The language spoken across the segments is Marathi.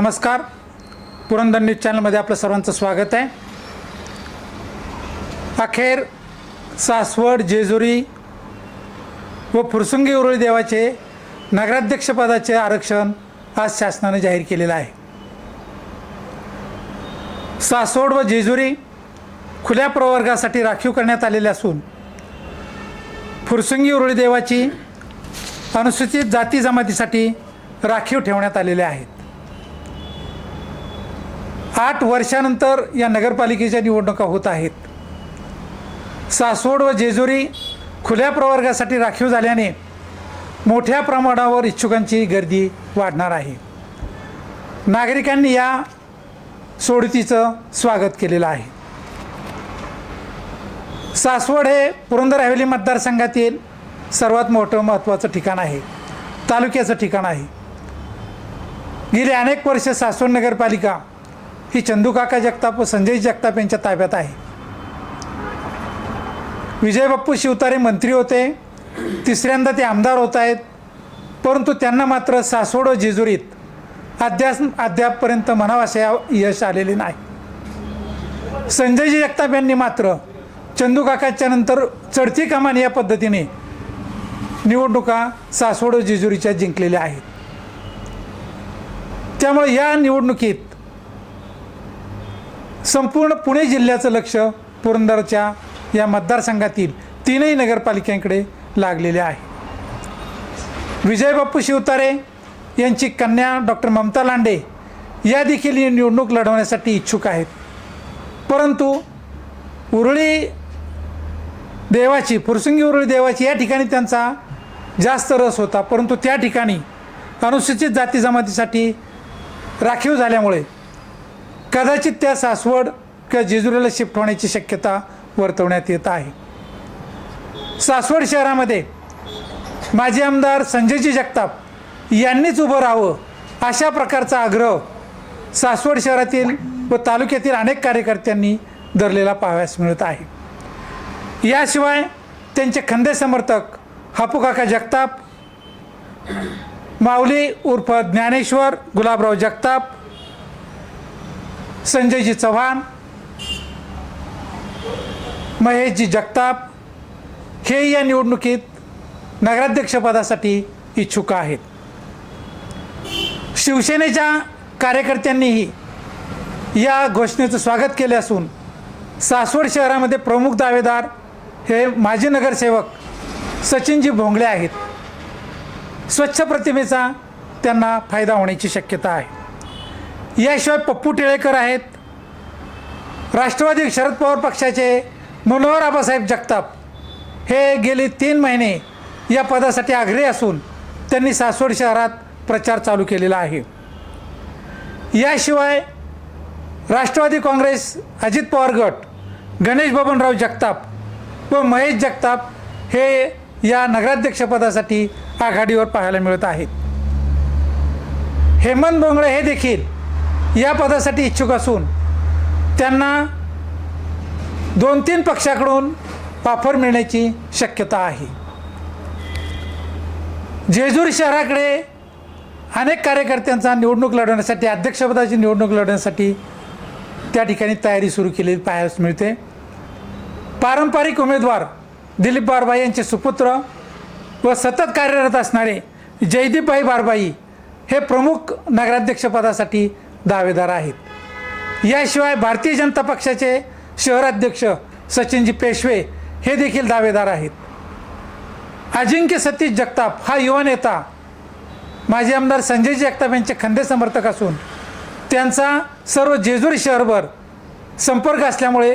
नमस्कार. पुरंदर न्यूज चॅनलमध्ये आपलं सर्वांचं स्वागत आहे. अखेर सासवड जेजुरी व फुरसुंगी उरुळी देवाचे नगराध्यक्षपदाचे आरक्षण आज शासनाने जाहीर केलेलं आहे. सासवड व जेजुरी खुल्या प्रवर्गासाठी राखीव करण्यात आलेले असून फुरसुंगी उरुळी देवाची अनुसूचित जाती जमातीसाठी राखीव ठेवण्यात आलेले आहेत. आठ वर्षानंतर या नगरपालिकेच्या निवडणुका होत आहेत. सासवड व जेजुरी खुल्या प्रवर्गासाठी राखीव झाल्याने मोठ्या प्रमाणावर इच्छुकांची गर्दी वाढणार आहे. नागरिकांनी या सोडतीचं स्वागत केलेलं आहे. सासवड हे पुरंदर हवेली मतदारसंघातील सर्वात मोठं महत्त्वाचं ठिकाण आहे. तालुक्याचं ठिकाण आहे. गेली अनेक वर्ष सासवड नगरपालिका ही चंदूकाका जगताप व संजय जगताप यांच्या ताब्यात आहे. विजय बाप्पू शिवतारे मंत्री होते. तिसऱ्यांदा ते आमदार होत आहेत. परंतु त्यांना मात्र सासवड व जेजुरीत अद्याप अद्यापपर्यंत म्हणावं असे यश आलेले नाही. संजयजी जगताप यांनी मात्र चंदूकाकाच्या नंतर चढती कमान या पद्धतीने निवडणुका सासवड व जेजुरीच्या जिंकलेल्या आहेत. त्यामुळे या निवडणुकीत संपूर्ण पुणे जिल्ह्याचं लक्ष पुरंदरच्या या मतदारसंघातील तीनही नगरपालिकांकडे लागलेले आहे. विजय बाप्पू शिवतारे यांची कन्या डॉक्टर ममता लांडे या देखील ही निवडणूक लढवण्यासाठी इच्छुक आहेत. परंतु उरळी देवाची फुरसुंगी उरळी देवाची या ठिकाणी त्यांचा जास्त रस होता. परंतु त्या ठिकाणी अनुसूचित जाती जमातीसाठी राखीव झाल्यामुळे कदाचित त्या सासवड किंवा जेजुरीला शिफ्ट होण्याची शक्यता वर्तवण्यात येत आहे. सासवड शहरामध्ये माजी आमदार संजयजी जगताप यांनीच उभं राहावं अशा प्रकारचा आग्रह सासवड शहरातील व तालुक्यातील अनेक कार्यकर्त्यांनी धरलेला पाहाव्यास मिळत आहे. याशिवाय त्यांचे खंदे समर्थक हापूकाका जगताप माऊली उर्फ ज्ञानेश्वर गुलाबराव जगताप संजयजी चव्हाण महेशजी जगताप हे या निवडणुकीत नगराध्यक्षपदासाठी इच्छुक आहेत. शिवसेनेच्या कार्यकर्त्यांनीही या घोषणेचं स्वागत केले असून सासवड शहरामध्ये प्रमुख दावेदार हे माजी नगरसेवक सचिनजी भोंगळे आहेत. स्वच्छ प्रतिमेचा त्यांना फायदा होण्याची शक्यता आहे. याशिवाय पप्पू टिळेकर आहेत. राष्ट्रवादी शरद पवार पक्षाचे मनोहर आबासाहेब जगताप हे गेले तीन महिने या पदासाठी आग्रही असून त्यांनी सासवड शहरात प्रचार चालू केलेला आहे. याशिवाय राष्ट्रवादी काँग्रेस अजित पवार गट गणेश बबनराव जगताप व महेश जगताप हे या नगराध्यक्षपदासाठी आघाडीवर पाहायला मिळत आहेत. हेमंत बोंगळे हे देखील या पदासाठी इच्छुक असून त्यांना दोन तीन पक्षाकडून ऑफर मिळण्याची शक्यता आहे. जेजूर शहराकडे अनेक कार्यकर्त्यांचा निवडणूक लढवण्यासाठी अध्यक्षपदाची निवडणूक लढवण्यासाठी त्या ठिकाणी तयारी सुरू केलेली पाहायला मिळते. पारंपरिक उमेदवार दिलीप बारबाई यांचे सुपुत्र व सतत कार्यरत असणारे जयदीपभाई बारबाई हे प्रमुख नगराध्यक्षपदासाठी दावेदार आहेत. याशिवाय भारतीय जनता पक्षाचे शहराध्यक्ष सचिनजी पेशवे हे देखील दावेदार आहेत. अजिंक्य सतीश जगताप हा युवा नेता माजी आमदार संजय जगताप यांचे खंदे समर्थक असून त्यांचा सर्व जेजुरी शहरभर संपर्क असल्यामुळे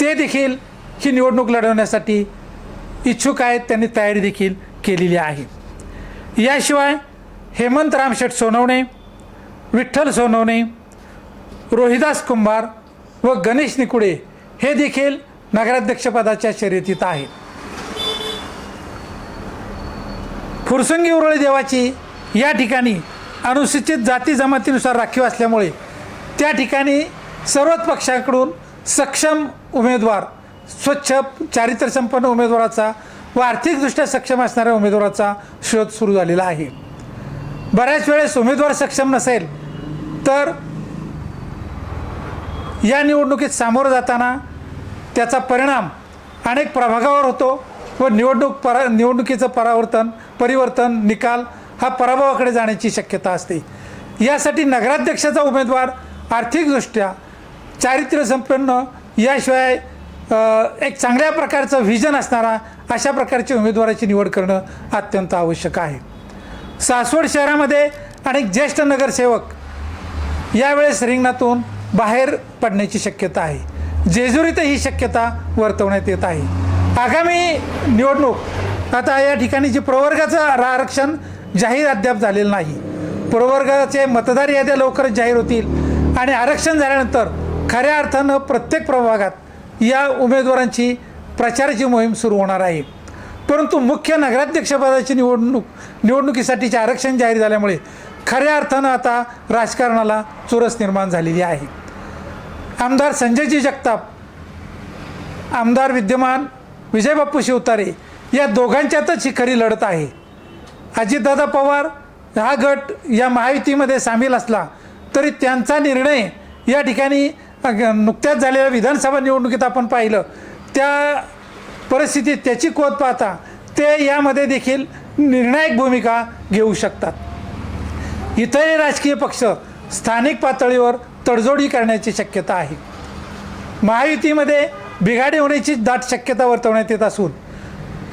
ते देखील ही निवडणूक लढवण्यासाठी इच्छुक आहेत त्यांनी तयारी देखील केलेली आहे. याशिवाय हेमंत रामशेठ सोनवणे विठ्ठल सोनवणे रोहिदास कुंभार व गणेश निकुडे हे देखील नगराध्यक्षपदाच्या शर्यतीत आहेत. फुरसंगी उरळी देवाची या ठिकाणी अनुसूचित जाती जमातीनुसार राखीव असल्यामुळे त्या ठिकाणी सर्वच पक्षाकडून सक्षम उमेदवार स्वच्छ चारित्र्यसंपन्न उमेदवाराचा व आर्थिकदृष्ट्या सक्षम असणाऱ्या उमेदवाराचा शोध सुरू झालेला आहे. बऱ्याच वेळेस उमेदवार सक्षम नसेल तर या निवडणुकीत सामोरं जाताना त्याचा परिणाम अनेक प्रभागावर होतो व निवडणूक परा निवडणुकीचं परावर्तन परिवर्तन निकाल हा पराभवाकडे जाण्याची शक्यता असते. यासाठी नगराध्यक्षाचा उमेदवार आर्थिकदृष्ट्या चारित्र्यसंपन्न याशिवाय एक चांगल्या प्रकारचं व्हिजन असणारा अशा प्रकारच्या उमेदवाराची निवड करणं अत्यंत आवश्यक आहे. सासवड शहरामध्ये अनेक ज्येष्ठ नगरसेवक यावेळेस रिंगणातून बाहेर पडण्याची शक्यता आहे. जेजुरीत ही शक्यता वर्तवण्यात येत आहे. आगामी निवडणूक आता या ठिकाणी जे प्रवर्गाचं आरक्षण जाहीर अद्याप झालेलं नाही. प्रवर्गाचे मतदार याद्या लवकरच जाहीर होतील आणि आरक्षण झाल्यानंतर खऱ्या अर्थानं प्रत्येक प्रभागात या उमेदवारांची प्रचाराची मोहीम सुरू होणार आहे. परंतु मुख्य नगराध्यक्षपदाची निवडणूक निवडणुकीसाठीचे आरक्षण जाहीर झाल्यामुळे खऱ्या अर्थानं आता राजकारणाला चुरस निर्माण झालेली आहे. आमदार संजयजी जगताप आमदार विद्यमान विजयबापू शिवतारे या दोघांच्यातच ही खरी लढत आहे. अजितदादा पवार हा गट या महायुतीमध्ये सामील असला तरी त्यांचा निर्णय या ठिकाणी नुकत्याच झालेल्या विधानसभा निवडणुकीत आपण पाहिलं. त्या परिस्थितीत त्याची कोत पाहता ते यामध्ये देखील निर्णायक भूमिका घेऊ शकतात. इतरही राजकीय पक्ष स्थानिक पातळीवर तडजोडी करण्याची शक्यता आहे. महायुतीमध्ये बिघाडी होण्याची दाट शक्यता वर्तवण्यात येत असून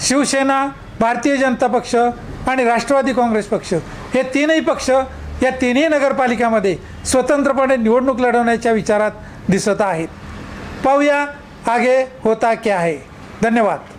शिवसेना भारतीय जनता पक्ष आणि राष्ट्रवादी काँग्रेस पक्ष हे तीनही पक्ष या तिन्ही नगरपालिकामध्ये स्वतंत्रपणे निवडणूक लढवण्याच्या विचारात दिसत आहेत. पाहूया आगे होता क्या है. धन्यवाद.